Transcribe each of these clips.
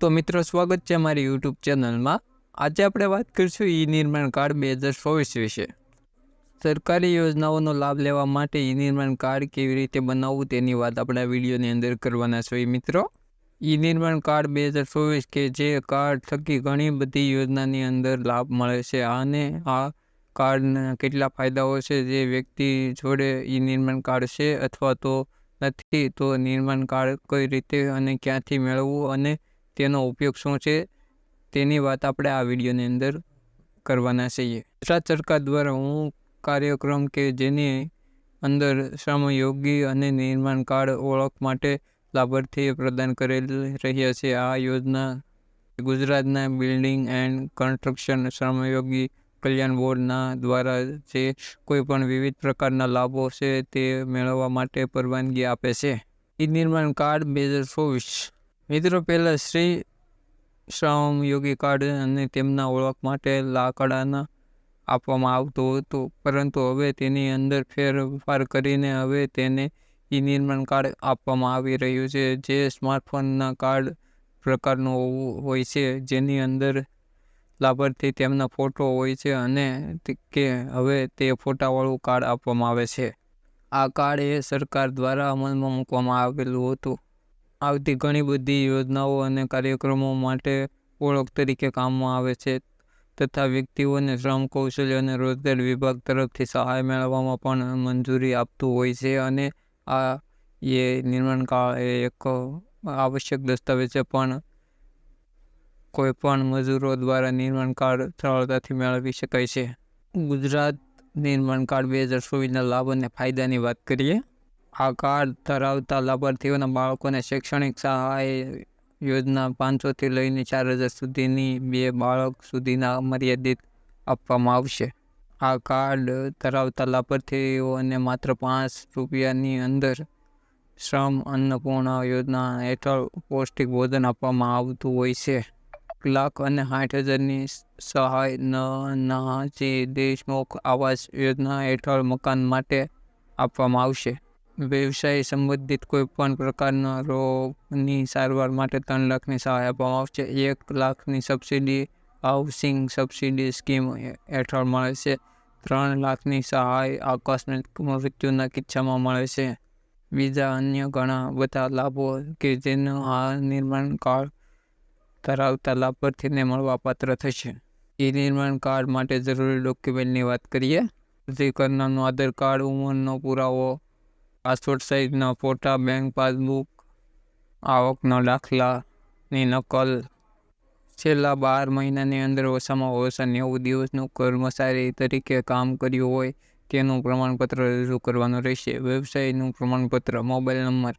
તો મિત્રો, સ્વાગત છે મારી યુટ્યુબ ચેનલમાં. આજે આપણે વાત કરીશું ઈ નિર્માણ કાર્ડ બે હજાર ચોવીસ વિશે. સરકારી યોજનાઓનો લાભ લેવા માટે ઈ નિર્માણ કાર્ડ કેવી રીતે બનાવવું તેની વાત આપણે વિડીયોની અંદર કરવાના છીએ મિત્રો. ઈ નિર્માણ કાર્ડ બે હજાર ચોવીસ કે જે કાર્ડ થકી ઘણી બધી યોજનાની અંદર લાભ મળે છે અને આ કાર્ડના કેટલા ફાયદાઓ છે જે વ્યક્તિ જોડે ઈ નિર્માણ કાર્ડ છે અથવા તો નથી, તો નિર્માણ કાર્ડ કઈ રીતે અને ક્યાંથી મેળવવું અને તેનો ઉપયોગ શું છે, તેની વાત આપણે આ વિડીયોની અંદર કરવાના છીએ. ગુજરાત સરકાર દ્વારા હું કાર્યક્રમ કે જેની અંદર શ્રમયોગી અને નિર્માણ કાર્ડ ઓળખ માટે લાભાર્થીએ પ્રદાન કરેલ રહ્યા છે, આ યોજના ગુજરાતના બિલ્ડિંગ એન્ડ કન્સ્ટ્રક્શન શ્રમયોગી કલ્યાણ બોર્ડના દ્વારા જે કોઈ પણ વિવિધ પ્રકારના લાભો છે તે મેળવવા માટે પરવાનગી આપે છે. ઈ નિર્માણ કાર્ડ બે હજાર ચોવીસ મિત્રો, પહેલાં શ્રી શ્રમ યોગી કાર્ડ અને તેમના ઓળખ માટે લાકડાના આપવામાં આવતું હતું. પરંતુ હવે તેની અંદર ફેરફાર કરીને હવે તેને ઈ નિર્માણ કાર્ડ આપવામાં આવી રહ્યું છે, જે સ્માર્ટફોનના કાર્ડ પ્રકારનું હોય છે. જેની અંદર લાભાર્થી તેમના ફોટો હોય છે અને કે હવે તે ફોટાવાળું કાર્ડ આપવામાં આવે છે. આ કાર્ડ એ સરકાર દ્વારા અમલમાં મૂકવામાં આવેલું હતું. આવતી ઘણી બધી યોજનાઓ અને કાર્યક્રમો માટે ઓળખ તરીકે કામમાં આવે છે તથા વ્યક્તિઓને શ્રમ કૌશલ્ય અને રોજગાર વિભાગ તરફથી સહાય મેળવવામાં પણ મંજૂરી આપતું હોય છે અને આ એ નિર્માણ કાળ એ એક આવશ્યક દસ્તાવેજ છે પણ કોઈપણ મજૂરો દ્વારા નિર્માણ કાર્ડ સરળતાથી મેળવી શકાય છે. ગુજરાત નિર્માણ કાર્ડ બે હજાર ચોવીસના લાભ અને ફાયદાની વાત કરીએ. આ કાર્ડ ધરાવતા લાભાર્થીઓના બાળકોને શૈક્ષણિક સહાય યોજના પાંચસોથી લઈને ચાર હજાર સુધીની બે બાળક સુધીના મર્યાદિત આપવામાં આવશે. આ કાર્ડ ધરાવતા લાભાર્થીઓને માત્ર પાંચ રૂપિયાની અંદર શ્રમ અન્નપૂર્ણા યોજના હેઠળ પૌષ્ટિક ભોજન આપવામાં આવતું હોય છે. લાખ અને સાઠ હજારની સહાય નાનાજી દેશમુખ આવાસ યોજના હેઠળ મકાન માટે આપવામાં આવશે. વ્યવસાય સંબંધિત કોઈપણ પ્રકારના રોગની સારવાર માટે ત્રણ લાખની સહાય આપવામાં આવશે. એક લાખની સબસિડી, હાઉસિંગ સબસિડી સ્કીમ હેઠળ મળે છે. ત્રણ લાખની સહાય આકસ્મિક મૃત્યુના કિસ્સામાં મળે છે. બીજા અન્ય ઘણા બધા લાભો કે જેનો આ નિર્માણ કાર્ડ ધરાવતા લાભાર્થીને મળવાપાત્ર થશે. એ નિર્માણ કાર્ડ માટે જરૂરી ડોક્યુમેન્ટની વાત કરીએ. અરજી આધાર કાર્ડ, ઉંમરનો પુરાવો પાસપોર્ટ સાઇઝના ફોટા બેંક પાસબુક આવકના દાખલાની નકલ. છેલ્લા બાર મહિનાની અંદર ઓછામાં ઓછા નેવું દિવસનું કર્મચારી તરીકે કામ કર્યું હોય, તેનું પ્રમાણપત્ર રજૂ કરવાનું રહેશે. વ્યવસાયનું પ્રમાણપત્ર, મોબાઈલ નંબર,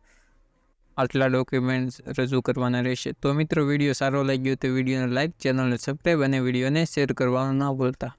આટલા ડોક્યુમેન્ટ્સ રજૂ કરવાના રહેશે. તો મિત્રો, વીડિયો સારો લાગ્યો તો વિડીયોને લાઇક ચેનલને સબસ્ક્રાઈબ અને વિડીયોને શેર કરવાનું ના ભૂલતા.